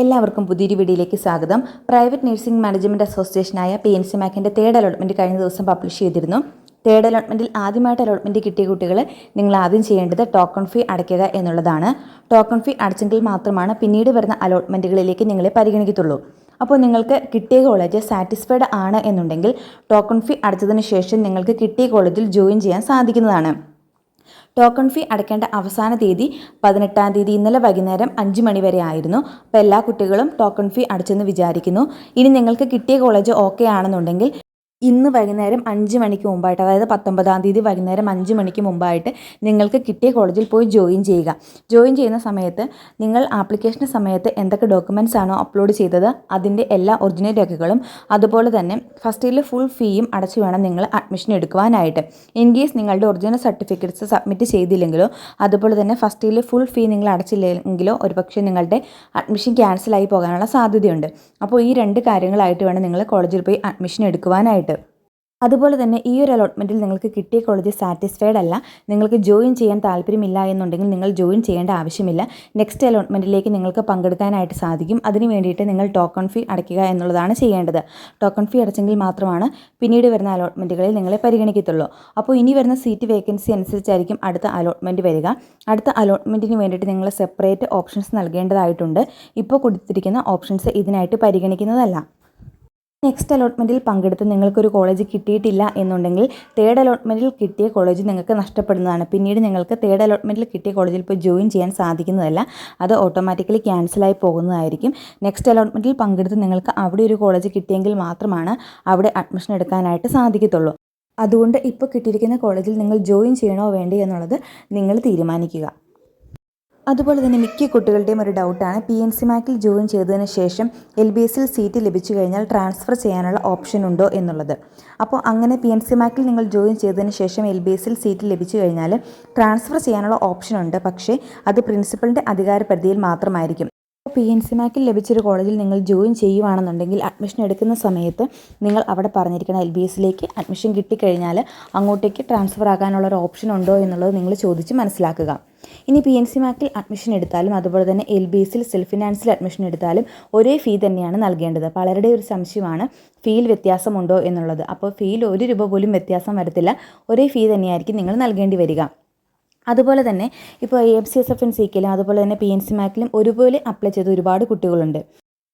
എല്ലാവർക്കും പുതിയൊരു വീഡിയോയിലേക്ക് സ്വാഗതം. പ്രൈവറ്റ് നഴ്സിംഗ് മാനേജ്മെന്റ് അസോസിയേഷനായ പി എൻ സി മാക്കിന്റെ തേർഡ് അലോട്ട്മെന്റ് കഴിഞ്ഞ ദിവസം പബ്ലിഷ് ചെയ്തിരുന്നു. തേർഡ് അലോട്ട്മെന്റിൽ ആദ്യമായിട്ട് അലോട്ട്മെന്റ് കിട്ടിയ കുട്ടികൾ നിങ്ങൾ ആദ്യം ചെയ്യേണ്ടത് ടോക്കൺ ഫീ അടയ്ക്കുക എന്നുള്ളതാണ്. ടോക്കൺ ഫീ അടച്ചെങ്കിൽ മാത്രമാണ് പിന്നീട് വരുന്ന അലോട്ട്മെന്റുകളിലേക്ക് നിങ്ങളെ പരിഗണിക്കത്തുള്ളൂ. അപ്പോൾ നിങ്ങൾക്ക് കിട്ടിയ കോളേജ് സാറ്റിസ്ഫൈഡ് ആണ് എന്നുണ്ടെങ്കിൽ ടോക്കൺ ഫീ അടച്ചതിന് ശേഷം നിങ്ങൾക്ക് കിട്ടിയ കോളേജിൽ ജോയിൻ ചെയ്യാൻ സാധിക്കുന്നതാണ്. ടോക്കൺ ഫീ അടയ്ക്കേണ്ട അവസാന തീയതി പതിനെട്ടാം തീയതി ഇന്നലെ വൈകുന്നേരം അഞ്ച് മണി വരെ ആയിരുന്നു. അപ്പോൾ എല്ലാ കുട്ടികളും ടോക്കൺ ഫീ അടച്ചെന്ന് വിചാരിക്കുന്നു. ഇനി നിങ്ങൾക്ക് കിട്ടിയ കോളേജ് ഓക്കെ ആണെന്നുണ്ടെങ്കിൽ ഇന്ന് വൈകുന്നേരം അഞ്ച് മണിക്ക് മുമ്പായിട്ട് അതായത് പത്തൊമ്പതാം തീയതി വൈകുന്നേരം അഞ്ച് മണിക്ക് മുമ്പായിട്ട് നിങ്ങൾക്ക് കിട്ടിയ കോളേജിൽ പോയി ജോയിൻ ചെയ്യുക. ജോയിൻ ചെയ്യുന്ന സമയത്ത് നിങ്ങൾ ആപ്ലിക്കേഷൻ സമയത്ത് എന്തൊക്കെ ഡോക്യുമെന്റ്സ് ആണോ അപ്ലോഡ് ചെയ്തത് അതിന്റെ എല്ലാ ഒറിജിനൽ രേഖകളും അതുപോലെ തന്നെ ഫസ്റ്റ് ഇയറിൽ ഫുൾ ഫീയും അടച്ചു വേണം നിങ്ങൾ അഡ്മിഷൻ എടുക്കുവാനായിട്ട്. ഇൻ കേസ് നിങ്ങളുടെ ഒറിജിനൽ സർട്ടിഫിക്കറ്റ്സ് സബ്മിറ്റ് ചെയ്തില്ലെങ്കിലോ അതുപോലെ തന്നെ ഫസ്റ്റ് ഇയറിൽ ഫുൾ ഫീ നിങ്ങൾ അടച്ചില്ലെങ്കിലോ ഒരുപക്ഷെ നിങ്ങളുടെ അഡ്മിഷൻ ക്യാൻസലായി പോകാനുള്ള സാധ്യതയുണ്ട്. അപ്പോൾ ഈ രണ്ട് കാര്യങ്ങളായിട്ട് വേണം നിങ്ങൾ കോളേജിൽ പോയി അഡ്മിഷൻ എടുക്കുവാനായിട്ട്. അതുപോലെ തന്നെ ഈ ഒരു അലോട്ട്മെന്റിൽ നിങ്ങൾക്ക് കിട്ടിയ കോളേജ് സാറ്റിസ്ഫൈഡ് അല്ല. നിങ്ങൾക്ക് ജോയിൻ ചെയ്യാൻ താല്പര്യമില്ല എന്നുണ്ടെങ്കിൽ നിങ്ങൾ ജോയിൻ ചെയ്യേണ്ട ആവശ്യമില്ല. നെക്സ്റ്റ് അലോട്ട്മെന്റിലേക്ക് നിങ്ങൾക്ക് പങ്കെടുക്കാനായിട്ട് സാധിക്കും. അതിന് വേണ്ടിയിട്ട് നിങ്ങൾ ടോക്കൺ ഫീ അടയ്ക്കുക എന്നുള്ളതാണ് ചെയ്യേണ്ടത്. ടോക്കൺ ഫീ അടച്ചെങ്കിൽ മാത്രമാണ് പിന്നീട് വരുന്ന അലോട്ട്മെന്റുകളിൽ നിങ്ങളെ പരിഗണിക്കത്തുള്ളൂ. അപ്പോൾ ഇനി വരുന്ന സീറ്റ് വേക്കൻസി അനുസരിച്ചായിരിക്കും അടുത്ത അലോട്ട്മെന്റ് വരിക. അടുത്ത അലോട്ട്മെന്റിന് വേണ്ടിയിട്ട് നിങ്ങൾ സെപ്പറേറ്റ് ഓപ്ഷൻസ് നൽകേണ്ടതായിട്ടുണ്ട്. ഇപ്പോൾ കൊടുത്തിരിക്കുന്ന ഓപ്ഷൻസ് ഇതിനായിട്ട് പരിഗണിക്കുന്നതല്ല. നെക്സ്റ്റ് അലോട്ട്മെന്റിൽ പങ്കെടുത്ത് നിങ്ങൾക്കൊരു കോളേജ് കിട്ടിയിട്ടില്ല എന്നുണ്ടെങ്കിൽ തേർഡ് അലോട്ട്മെന്റിൽ കിട്ടിയ കോളേജ് നിങ്ങൾക്ക് നഷ്ടപ്പെടുന്നതാണ്. പിന്നീട് നിങ്ങൾക്ക് തേർഡ് അലോട്ട്മെന്റിൽ കിട്ടിയ കോളേജിൽ പോയി ജോയിൻ ചെയ്യാൻ സാധിക്കുന്നതല്ല. അത് ഓട്ടോമാറ്റിക്കലി ക്യാൻസലായി പോകുന്നതായിരിക്കും. നെക്സ്റ്റ് അലോട്ട്മെന്റിൽ പങ്കെടുത്ത് നിങ്ങൾക്ക് അവിടെ ഒരു കോളേജ് കിട്ടിയെങ്കിൽ മാത്രമാണ് അവിടെ അഡ്മിഷൻ എടുക്കാനായിട്ട് സാധിക്കത്തുള്ളൂ. അതുകൊണ്ട് ഇപ്പോൾ കിട്ടിയിരിക്കുന്ന കോളേജിൽ നിങ്ങൾ ജോയിൻ ചെയ്യണോ വേണ്ടേ എന്നുള്ളത് നിങ്ങൾ തീരുമാനിക്കുക. അതുപോലെ തന്നെ മിക്ക കുട്ടികളുടെയും ഒരു ഡൗട്ടാണ് പി എൻ സി മാക്കിൽ ജോയിൻ ചെയ്തതിന് ശേഷം എൽ ബി എസിൽ സീറ്റ് ലഭിച്ചു കഴിഞ്ഞാൽ ട്രാൻസ്ഫർ ചെയ്യാനുള്ള ഓപ്ഷൻ ഉണ്ടോ എന്നുള്ളത്. അപ്പോൾ അങ്ങനെ പി എൻ സി മാക്കിൽ നിങ്ങൾ ജോയിൻ ചെയ്തതിന് ശേഷം എൽ ബി എസിൽ സീറ്റ് ലഭിച്ചു കഴിഞ്ഞാൽ ട്രാൻസ്ഫർ ചെയ്യാനുള്ള ഓപ്ഷൻ ഉണ്ട്. പക്ഷേ അത് പ്രിൻസിപ്പളിന്റെ അധികാരപരിധിയിൽ മാത്രമായിരിക്കും. പി എൻ സി മാക്കിൽ ലഭിച്ചൊരു കോളേജിൽ നിങ്ങൾ ജോയിൻ ചെയ്യുവാണെന്നുണ്ടെങ്കിൽ അഡ്മിഷൻ എടുക്കുന്ന സമയത്ത് നിങ്ങൾ അവിടെ പറഞ്ഞിരിക്കുന്ന എൽ ബി എസിലേക്ക് അഡ്മിഷൻ കിട്ടിക്കഴിഞ്ഞാൽ അങ്ങോട്ടേക്ക് ട്രാൻസ്ഫർ ആകാനുള്ള ഒരു ഓപ്ഷൻ ഉണ്ടോ എന്നുള്ളത് നിങ്ങൾ ചോദിച്ച് മനസ്സിലാക്കുക. ഇനി പി എൻ സി മാക്കിൽ അഡ്മിഷൻ എടുത്താലും അതുപോലെ തന്നെ എൽ ബി എസിൽ സെൽഫ് ഫിനാൻസിൽ അഡ്മിഷൻ എടുത്താലും ഒരേ ഫീ തന്നെയാണ് നൽകേണ്ടത്. പലരുടെ ഒരു സംശയമാണ് ഫീയിൽ വ്യത്യാസമുണ്ടോ എന്നുള്ളത്. അപ്പോൾ ഫീയിൽ ഒരു രൂപ പോലും വ്യത്യാസം വരത്തില്ല. ഒരേ ഫീ തന്നെയായിരിക്കും നിങ്ങൾ നൽകേണ്ടി വരിക. അതുപോലെ തന്നെ ഇപ്പോൾ A M C S F N സിക്കിലും അതുപോലെ തന്നെ പി എൻ സി മാക്കിലും ഒരുപോലെ അപ്ലൈ ചെയ്ത ഒരുപാട് കുട്ടികളുണ്ട്.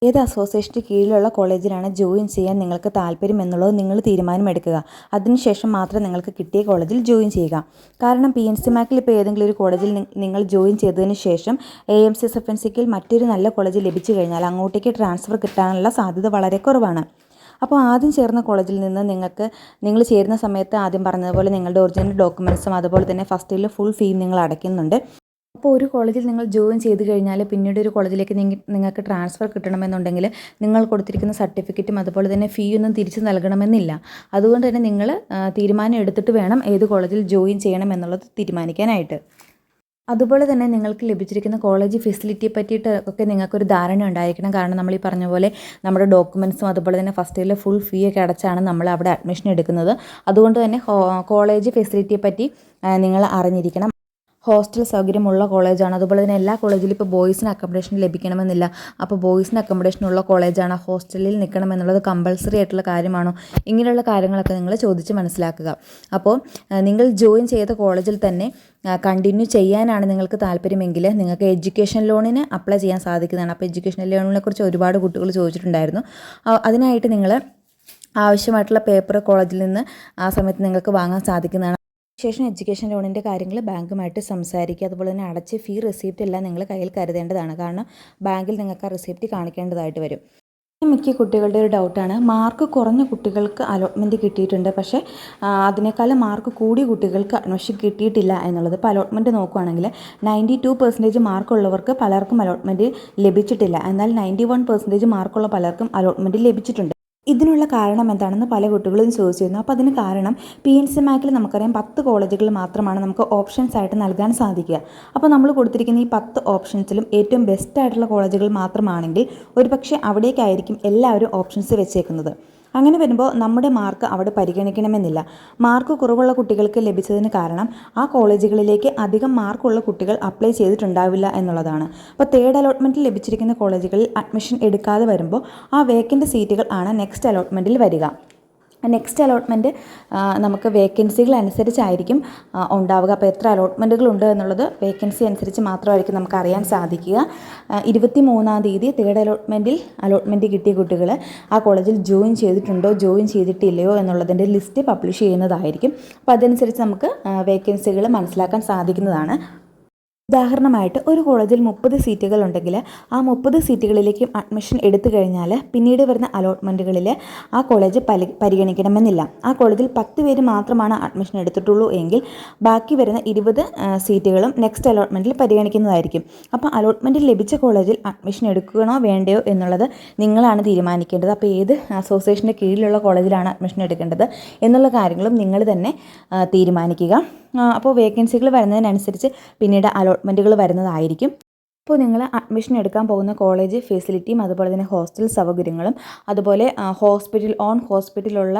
ഏത് അസോസിയേഷന് കീഴിലുള്ള കോളേജിലാണ് ജോയിൻ ചെയ്യാൻ നിങ്ങൾക്ക് താല്പര്യം എന്നുള്ളത് നിങ്ങൾ തീരുമാനമെടുക്കുക അതിനുശേഷം മാത്രം നിങ്ങൾക്ക് കിട്ടിയ കോളേജിൽ ജോയിൻ ചെയ്യുക. കാരണം പി എൻ സി മാക്കിൽ ഇപ്പോൾ ഏതെങ്കിലും ഒരു കോളേജിൽ നിങ്ങൾ ജോയിൻ ചെയ്തതിന് ശേഷം A M C S F N സിക്കിൽ മറ്റൊരു നല്ല കോളേജ് ലഭിച്ചു കഴിഞ്ഞാൽ അങ്ങോട്ടേക്ക് ട്രാൻസ്ഫർ കിട്ടാനുള്ള സാധ്യത വളരെ കുറവാണ്. അപ്പോൾ ആദ്യം ചേർന്ന കോളേജിൽ നിന്ന് നിങ്ങൾക്ക് നിങ്ങൾ ചേരുന്ന സമയത്ത് ആദ്യം പറഞ്ഞതുപോലെ നിങ്ങളുടെ ഒറിജിനൽ ഡോക്യുമെന്റ്സും അതുപോലെ തന്നെ ഫസ്റ്റ് ഇയറിൽ ഫുൾ ഫീ നിങ്ങൾ അടയ്ക്കുന്നുണ്ട്. അപ്പോൾ ഒരു കോളേജിൽ നിങ്ങൾ ജോയിൻ ചെയ്ത് കഴിഞ്ഞാൽ പിന്നീട് ഒരു കോളേജിലേക്ക് നിങ്ങൾക്ക് ട്രാൻസ്ഫർ കിട്ടണമെന്നുണ്ടെങ്കിൽ നിങ്ങൾ കൊടുത്തിരിക്കുന്ന സർട്ടിഫിക്കറ്റും അതുപോലെ തന്നെ ഫീയൊന്നും തിരിച്ച് നൽകണമെന്നില്ല. അതുകൊണ്ട് തന്നെ നിങ്ങൾ തീരുമാനം എടുത്തിട്ട് വേണം ഏത് കോളേജിൽ ജോയിൻ ചെയ്യണം എന്നുള്ളത് തീരുമാനിക്കാനായിട്ട്. അതുപോലെ തന്നെ നിങ്ങൾക്ക് ലഭിച്ചിരിക്കുന്ന കോളേജ് ഫെസിലിറ്റിയെ പറ്റിയിട്ട് ഒക്കെ നിങ്ങൾക്കൊരു ധാരണ ഉണ്ടായിരിക്കണം. കാരണം നമ്മൾ ഈ പറഞ്ഞ പോലെ നമ്മുടെ ഡോക്യുമെന്റ്സും അതുപോലെ തന്നെ ഫസ്റ്റ് ഇയറിലെ ഫുൾ ഫീ ഒക്കെ അടച്ചാണ് നമ്മൾ അവിടെ അഡ്മിഷൻ എടുക്കുന്നത്. അതുകൊണ്ട് തന്നെ കോളേജ് ഫെസിലിറ്റിയെ പറ്റി നിങ്ങൾ അറിഞ്ഞിരിക്കണം. ഹോസ്റ്റൽ സൗകര്യമുള്ള കോളേജാണ്. അതുപോലെ തന്നെ എല്ലാ കോളേജിലും ഇപ്പോൾ ബോയ്സിന് അക്കോമഡേഷൻ ലഭിക്കണമെന്നില്ല. അപ്പോൾ ബോയ്സിന് അക്കോമഡേഷൻ ഉള്ള കോളേജാണ്. ഹോസ്റ്റലിൽ നിൽക്കണം എന്നുള്ളത് കമ്പൾസറി ആയിട്ടുള്ള കാര്യമാണോ? ഇങ്ങനെയുള്ള കാര്യങ്ങളൊക്കെ നിങ്ങൾ ചോദിച്ച് മനസ്സിലാക്കുക. അപ്പോൾ നിങ്ങൾ ജോയിൻ ചെയ്ത കോളേജിൽ തന്നെ കണ്ടിന്യൂ ചെയ്യാനാണ് നിങ്ങൾക്ക് താല്പര്യമെങ്കിൽ നിങ്ങൾക്ക് എഡ്യൂക്കേഷൻ ലോണിന് അപ്ലൈ ചെയ്യാൻ സാധിക്കുന്നതാണ്. അപ്പോൾ എഡ്യൂക്കേഷൻ ലോണിനെ കുറിച്ച് ഒരുപാട് കുട്ടികൾ ചോദിച്ചിട്ടുണ്ടായിരുന്നു. അതിനായിട്ട് നിങ്ങൾ ആവശ്യമായിട്ടുള്ള പേപ്പർ കോളേജിൽ നിന്ന് ആ സമയത്ത് നിങ്ങൾക്ക് വാങ്ങാൻ സാധിക്കുന്നതാണ്. ശേഷം എഡ്യൂക്കേഷൻ ലോണിന്റെ കാര്യങ്ങൾ ബാങ്കുമായിട്ട് സംസാരിക്കുക. അതുപോലെ തന്നെ അടച്ച് ഫീ റിസീപ്റ്റ് എല്ലാം നിങ്ങൾ കയ്യിൽ കരുതേണ്ടതാണ്. കാരണം ബാങ്കിൽ നിങ്ങൾക്ക് ആ റെസിപ്റ്റ് കാണിക്കേണ്ടതായിട്ട് വരും. മിക്ക കുട്ടികളുടെ ഒരു ഡൗട്ടാണ് മാർക്ക് കുറഞ്ഞ കുട്ടികൾക്ക് അലോട്ട്മെന്റ് കിട്ടിയിട്ടുണ്ട്. പക്ഷേ അതിനേക്കാളും മാർക്ക് കൂടിയ കുട്ടികൾക്ക് അഡ്മിഷൻ കിട്ടിയിട്ടില്ല എന്നുള്ളത് ഇപ്പോൾ അലോട്ട്മെന്റ് നോക്കുകയാണെങ്കിൽ നയന്റി ടു പെർസെന്റേജ് മാർക്കുള്ളവർക്ക് പലർക്കും അലോട്ട്മെന്റ് ലഭിച്ചിട്ടില്ല. എന്നാൽ നയന്റി വൺ പെർസെന്റേജ് മാർക്കുള്ള പലർക്കും അലോട്ട്മെന്റ് ലഭിച്ചിട്ടുണ്ട്. ഇതിനുള്ള കാരണം എന്താണെന്ന് പല കുട്ടികളും ചോദിച്ചിരുന്നു. അപ്പോൾ അതിന് കാരണം പി എൻ സി മാക്കിൽ നമുക്കറിയാം പത്ത് കോളേജുകൾ മാത്രമാണ് നമുക്ക് ഓപ്ഷൻസ് ആയിട്ട് നൽകാൻ സാധിക്കുക. അപ്പോൾ നമ്മൾ കൊടുത്തിരിക്കുന്ന ഈ പത്ത് ഓപ്ഷൻസിലും ഏറ്റവും ബെസ്റ്റ് ആയിട്ടുള്ള കോളേജുകൾ മാത്രമാണെങ്കിൽ ഒരുപക്ഷെ അവിടേക്കായിരിക്കും എല്ലാവരും ഓപ്ഷൻസ് വെച്ചേക്കുന്നത്. അങ്ങനെ വരുമ്പോൾ നമ്മുടെ മാർക്ക് അവിടെ പരിഗണിക്കണമെന്നില്ല. മാർക്ക് കുറവുള്ള കുട്ടികൾക്ക് ലഭിച്ചതിന് കാരണം ആ കോളേജുകളിലേക്ക് അധികം മാർക്കുള്ള കുട്ടികൾ അപ്ലൈ ചെയ്തിട്ടുണ്ടാവില്ല എന്നുള്ളതാണ്. അപ്പോൾ തേർഡ് അലോട്ട്മെന്റിൽ ലഭിച്ചിരിക്കുന്ന കോളേജുകളിൽ അഡ്മിഷൻ എടുക്കാതെ വരുമ്പോൾ ആ വേക്കന്റ് സീറ്റുകൾ ആണ് നെക്സ്റ്റ് അലോട്ട്മെന്റിൽ വരിക. നെക്സ്റ്റ് അലോട്ട്മെന്റ് നമുക്ക് വേക്കൻസികൾ അനുസരിച്ചായിരിക്കും ഉണ്ടാവുക. അപ്പോൾ എത്ര അലോട്ട്മെന്റുകൾ ഉണ്ട് എന്നുള്ളത് വേക്കൻസി അനുസരിച്ച് മാത്രമായിരിക്കും നമുക്ക് അറിയാൻ സാധിക്കുക. ഇരുപത്തി മൂന്നാം തീയതി തേർഡ് അലോട്ട്മെന്റിൽ അലോട്ട്മെന്റ് കിട്ടിയ കുട്ടികൾ ആ കോളേജിൽ ജോയിൻ ചെയ്തിട്ടുണ്ടോ ജോയിൻ ചെയ്തിട്ടില്ലയോ എന്നുള്ളതിന്റെ ലിസ്റ്റ് പബ്ലിഷ് ചെയ്യുന്നതായിരിക്കും. അപ്പോൾ അതനുസരിച്ച് നമുക്ക് വേക്കൻസികൾ മനസ്സിലാക്കാൻ സാധിക്കുന്നതാണ്. ഉദാഹരണമായിട്ട് ഒരു കോളേജിൽ മുപ്പത് സീറ്റുകൾ ഉണ്ടെങ്കിൽ ആ മുപ്പത് സീറ്റുകളിലേക്കും അഡ്മിഷൻ എടുത്തു കഴിഞ്ഞാൽ പിന്നീട് വരുന്ന അലോട്ട്മെന്റുകളിൽ ആ കോളേജ് പരി പരിഗണിക്കണമെന്നില്ല. ആ കോളേജിൽ പത്ത് പേര് മാത്രമാണ് അഡ്മിഷൻ എടുത്തിട്ടുള്ളൂ എങ്കിൽ ബാക്കി വരുന്ന ഇരുപത് സീറ്റുകളും നെക്സ്റ്റ് അലോട്ട്മെന്റിൽ പരിഗണിക്കുന്നതായിരിക്കും. അപ്പോൾ അലോട്ട്മെന്റിൽ ലഭിച്ച കോളേജിൽ അഡ്മിഷൻ എടുക്കണോ വേണ്ടയോ എന്നുള്ളത് നിങ്ങളാണ് തീരുമാനിക്കേണ്ടത്. അപ്പോൾ ഏത് അസോസിയേഷന്റെ കീഴിലുള്ള കോളേജിലാണ് അഡ്മിഷൻ എടുക്കേണ്ടത് എന്നുള്ള കാര്യങ്ങളും നിങ്ങൾ തന്നെ തീരുമാനിക്കുക. അപ്പോൾ വേക്കൻസികൾ വരുന്നതിനനുസരിച്ച് പിന്നീട് അലോട്ട്മെന്റുകൾ വരുന്നതായിരിക്കും. അപ്പോൾ നിങ്ങൾ അഡ്മിഷൻ എടുക്കാൻ പോകുന്ന കോളേജ് ഫെസിലിറ്റിയും അതുപോലെ തന്നെ ഹോസ്റ്റൽ സൗകര്യങ്ങളും അതുപോലെ ഹോസ്പിറ്റൽ ഓൺ ഹോസ്പിറ്റലുള്ള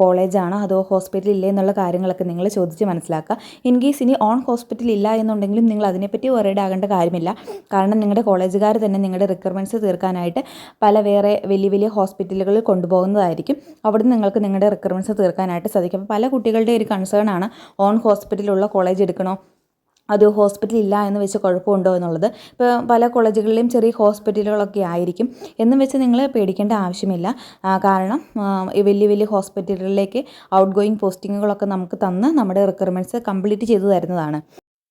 കോളേജാണോ അതോ ഹോസ്പിറ്റൽ ഇല്ലേ എന്നുള്ള കാര്യങ്ങളൊക്കെ നിങ്ങൾ ചോദിച്ച് മനസ്സിലാക്കുക. ഇൻ കേസ് ഇനി ഓൺ ഹോസ്പിറ്റൽ ഇല്ല എന്നുണ്ടെങ്കിലും നിങ്ങൾ അതിനെപ്പറ്റി worried ആകേണ്ട കാര്യമില്ല. കാരണം നിങ്ങളുടെ കോളേജുകാർ തന്നെ നിങ്ങളുടെ റിക്വയർമെന്റ്സ് തീർക്കാനായിട്ട് പല വേറെ വലിയ വലിയ ഹോസ്പിറ്റലുകളിൽ കൊണ്ടുപോകുന്നതായിരിക്കും. അവിടുന്ന് നിങ്ങൾക്ക് നിങ്ങളുടെ റിക്വയർമെന്റ്സ് തീർക്കാനായിട്ട് സാധിക്കും. അപ്പോൾ പല കുട്ടികളുടെ ഒരു കൺസേൺ ആണ് ഓൺ ഹോസ്പിറ്റലുള്ള കോളേജ് എടുക്കണോ? അത് ഹോസ്പിറ്റൽ ഇല്ല എന്ന് വെച്ച് കുഴപ്പമുണ്ടോ എന്നുള്ളത്. ഇപ്പോൾ പല കോളേജുകളിലും ചെറിയ ഹോസ്പിറ്റലുകളൊക്കെ ആയിരിക്കും. എന്നും വെച്ച് നിങ്ങൾ പേടിക്കേണ്ട ആവശ്യമില്ല. കാരണം വലിയ വലിയ ഹോസ്പിറ്റലുകളിലേക്ക് ഔട്ട് ഗോയിങ് പോസ്റ്റിങ്ങുകളൊക്കെ നമുക്ക് തന്ന് നമ്മുടെ റിക്വയർമെന്റ്സ് കംപ്ലീറ്റ് ചെയ്തു തരുന്നതാണ്.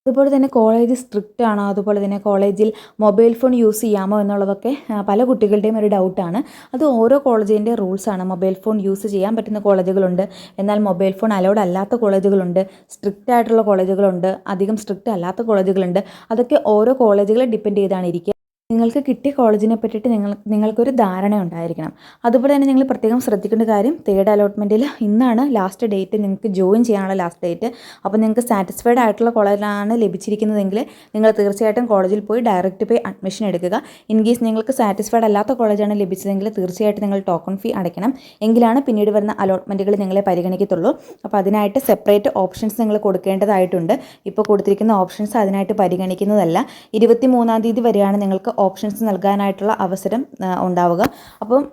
അതുപോലെ തന്നെ കോളേജ് സ്ട്രിക്റ്റ് ആണോ. അതുപോലെ തന്നെ കോളേജിൽ മൊബൈൽ ഫോൺ യൂസ് ചെയ്യാമോ എന്നുള്ളതൊക്കെ പല കുട്ടികളുടെയും ഒരു ഡൗട്ടാണ് അത് ഓരോ കോളേജിന്റെ റൂൾസാണ് മൊബൈൽ ഫോൺ യൂസ് ചെയ്യാൻ പറ്റുന്ന കോളേജുകളുണ്ട് എന്നാൽ മൊബൈൽ ഫോൺ അലൗഡ് അല്ലാത്ത കോളേജുകളുണ്ട് സ്ട്രിക്റ്റ് ആയിട്ടുള്ള കോളേജുകളുണ്ട് അധികം സ്ട്രിക്റ്റ് അല്ലാത്ത കോളേജുകളുണ്ട് അതൊക്കെ ഓരോ കോളേജുകളെ ഡിപ്പെൻഡ് ചെയ്താണ് ഇരിക്കുക നിങ്ങൾക്ക് കിട്ടിയ കോളേജിനെ പറ്റിയിട്ട് നിങ്ങൾ നിങ്ങൾക്കൊരു ധാരണ ഉണ്ടായിരിക്കണം. അതുപോലെ തന്നെ നിങ്ങൾ പ്രത്യേകം ശ്രദ്ധിക്കേണ്ട കാര്യം തേർഡ് അലോട്ട്മെന്റിൽ ഇന്നാണ് ലാസ്റ്റ് ഡേറ്റ് നിങ്ങൾക്ക് ജോയിൻ ചെയ്യാനുള്ള ലാസ്റ്റ് ഡേറ്റ് അപ്പോൾ നിങ്ങൾക്ക് സാറ്റിസ്ഫൈഡ് ആയിട്ടുള്ള കോളേജിലാണ് ലഭിച്ചിരിക്കുന്നതെങ്കിൽ നിങ്ങൾ തീർച്ചയായിട്ടും കോളേജിൽ പോയി ഡയറക്റ്റ് പോയി അഡ്മിഷൻ എടുക്കുക. ഇൻ കേസ് നിങ്ങൾക്ക് സാറ്റിസ്ഫൈഡ് അല്ലാത്ത കോളേജാണ് ലഭിച്ചതെങ്കിൽ തീർച്ചയായിട്ടും നിങ്ങൾ ടോക്കൺ ഫീ അടയ്ക്കണം. എങ്കിലാണ് പിന്നീട് വരുന്ന അലോട്ട്മെന്റുകൾ നിങ്ങളെ പരിഗണിക്കത്തുള്ളൂ. അപ്പോൾ അതിനായിട്ട് സെപ്പറേറ്റ് ഓപ്ഷൻസ് നിങ്ങൾ കൊടുക്കേണ്ടതായിട്ടുണ്ട്. ഇപ്പോൾ കൊടുത്തിരിക്കുന്ന ഓപ്ഷൻസ് അതിനായിട്ട് പരിഗണിക്കുന്നതല്ല. ഇരുപത്തി മൂന്നാം തീയതി വരെയാണ് നിങ്ങൾക്ക് ഓപ്ഷൻസ് നൽകാനായിട്ടുള്ള അവസരം ഉണ്ടാവുക. അപ്പം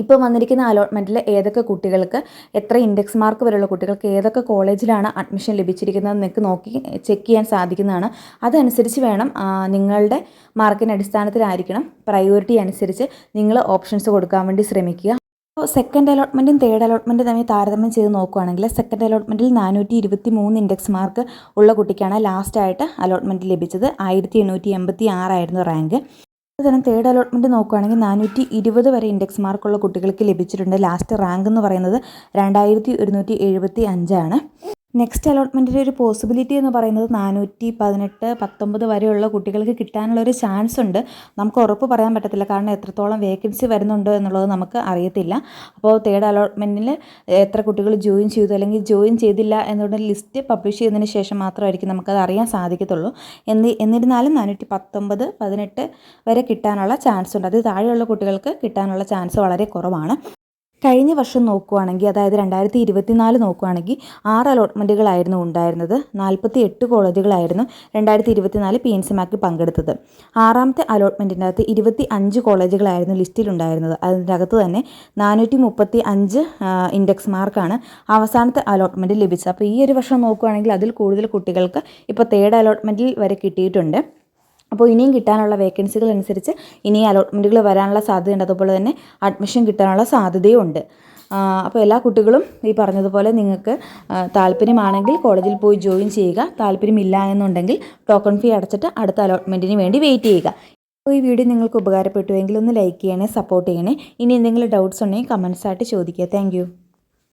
ഇപ്പോൾ വന്നിരിക്കുന്ന അലോട്ട്മെന്റിൽ ഏതൊക്കെ കുട്ടികൾക്ക് എത്ര ഇൻഡെക്സ് മാർക്ക് വരെയുള്ള കുട്ടികൾക്ക് ഏതൊക്കെ കോളേജിലാണ് അഡ്മിഷൻ ലഭിച്ചിരിക്കുന്നത് നിങ്ങൾക്ക് നോക്കി ചെക്ക് ചെയ്യാൻ സാധിക്കുന്നതാണ്. അതനുസരിച്ച് വേണം നിങ്ങളുടെ മാർക്കിന്റെ അടിസ്ഥാനത്തിലായിരിക്കണം. പ്രയോറിറ്റി അനുസരിച്ച് നിങ്ങൾ ഓപ്ഷൻസ് കൊടുക്കാൻ വേണ്ടി ശ്രമിക്കുക. അപ്പോൾ സെക്കൻഡ് അലോട്ട്മെന്റും തേർഡ് അലോട്ട്മെന്റും തമ്മിൽ താരതമ്യം ചെയ്ത് നോക്കുകയാണെങ്കിൽ സെക്കൻഡ് അലോട്ട്മെന്റിൽ നാനൂറ്റി ഇരുപത്തി മൂന്ന് ഇൻഡെക്സ് മാർക്ക് ഉള്ള കുട്ടിക്കാണ് ലാസ്റ്റായിട്ട് അലോട്ട്മെന്റ് ലഭിച്ചത്. ആയിരത്തി എണ്ണൂറ്റി എൺപത്തി ആറായിരുന്നു റാങ്ക് അതുതന്നെ തേർഡ് അലോട്ട്മെന്റ് നോക്കുകയാണെങ്കിൽ നാനൂറ്റി ഇരുപത് വരെ ഇൻഡെക്സ് മാർക്കുള്ള കുട്ടികൾക്ക് ലഭിച്ചിട്ടുണ്ട്. ലാസ്റ്റ് റാങ്ക് എന്ന് പറയുന്നത് രണ്ടായിരത്തി ഒരുന്നൂറ്റി എഴുപത്തി അഞ്ചാണ് നെക്സ്റ്റ് അലോട്ട്മെന്റിന്റെ ഒരു പോസിബിലിറ്റി എന്ന് പറയുന്നത് നാനൂറ്റി പതിനെട്ട് പത്തൊമ്പത് വരെയുള്ള കുട്ടികൾക്ക് കിട്ടാനുള്ള ഒരു ചാൻസ് ഉണ്ട്. നമുക്ക് ഉറപ്പ് പറയാൻ പറ്റത്തില്ല. കാരണം എത്രത്തോളം വേക്കൻസി വരുന്നുണ്ട് എന്നുള്ളത് നമുക്ക് അറിയത്തില്ല. അപ്പോൾ തേർഡ് അലോട്ട്മെന്റിൽ എത്ര കുട്ടികൾ ജോയിൻ ചെയ്തു അല്ലെങ്കിൽ ജോയിൻ ചെയ്തില്ല എന്നുള്ള ലിസ്റ്റ് പബ്ലിഷ് ചെയ്തതിന് ശേഷം മാത്രമായിരിക്കും നമുക്കത് അറിയാൻ സാധിക്കത്തുള്ളൂ. എന്നി എന്നിരുന്നാലും നാനൂറ്റി പത്തൊമ്പത് പതിനെട്ട് വരെ കിട്ടാനുള്ള ചാൻസ് ഉണ്ട്. അത് താഴെയുള്ള കുട്ടികൾക്ക് കിട്ടാനുള്ള ചാൻസ് വളരെ കുറവാണ്. കഴിഞ്ഞ വർഷം നോക്കുകയാണെങ്കിൽ അതായത് രണ്ടായിരത്തി ഇരുപത്തിനാല് നോക്കുകയാണെങ്കിൽ ആറ് അലോട്ട്മെന്റുകളായിരുന്നു ഉണ്ടായിരുന്നത്. നാൽപ്പത്തി എട്ട് കോളേജുകളായിരുന്നു രണ്ടായിരത്തി ഇരുപത്തിനാല് പി എൻ സി മാക്കിൽ പങ്കെടുത്തത്. ആറാമത്തെ അലോട്ട്മെന്റിന്റെ അകത്ത് ഇരുപത്തി അഞ്ച് കോളേജുകളായിരുന്നു ലിസ്റ്റിലുണ്ടായിരുന്നത്. അതിന്റെ അകത്ത് തന്നെ നാനൂറ്റി മുപ്പത്തി അഞ്ച് ഇൻഡെക്സ് മാർക്കാണ് അവസാനത്തെ അലോട്ട്മെന്റ് ലഭിച്ചത്. അപ്പോൾ ഈ ഒരു വർഷം നോക്കുകയാണെങ്കിൽ അതിൽ കൂടുതൽ കുട്ടികൾക്ക് ഇപ്പോൾ തേർഡ് അലോട്ട്മെന്റിൽ വരെ കിട്ടിയിട്ടുണ്ട്. അപ്പോൾ ഇനിയും കിട്ടാനുള്ള വേക്കൻസികൾ അനുസരിച്ച് ഇനി അലോട്ട്മെന്റുകൾ വരാനുള്ള സാധ്യതയുണ്ട്. അതുപോലെ തന്നെ അഡ്മിഷൻ കിട്ടാനുള്ള സാധ്യതയും ഉണ്ട്. അപ്പോൾ എല്ലാ കുട്ടികളും ഈ പറഞ്ഞതുപോലെ നിങ്ങൾക്ക് താല്പര്യമാണെങ്കിൽ കോളേജിൽ പോയി ജോയിൻ ചെയ്യുക. താല്പര്യമില്ല എന്നുണ്ടെങ്കിൽ ടോക്കൺ ഫീ അടച്ചിട്ട് അടുത്ത അലോട്ട്മെന്റിന് വേണ്ടി വെയിറ്റ് ചെയ്യുക. അപ്പോൾ ഈ വീഡിയോ നിങ്ങൾക്ക് ഉപകാരപ്പെട്ടുവെങ്കിൽ ഒന്ന് ലൈക്ക് ചെയ്യണേ സപ്പോർട്ട് ചെയ്യണേ. ഇനി എന്തെങ്കിലും ഡൗട്ട്സ് ഉണ്ടെങ്കിൽ കമൻസ് ആയിട്ട് ചോദിക്കുക. താങ്ക്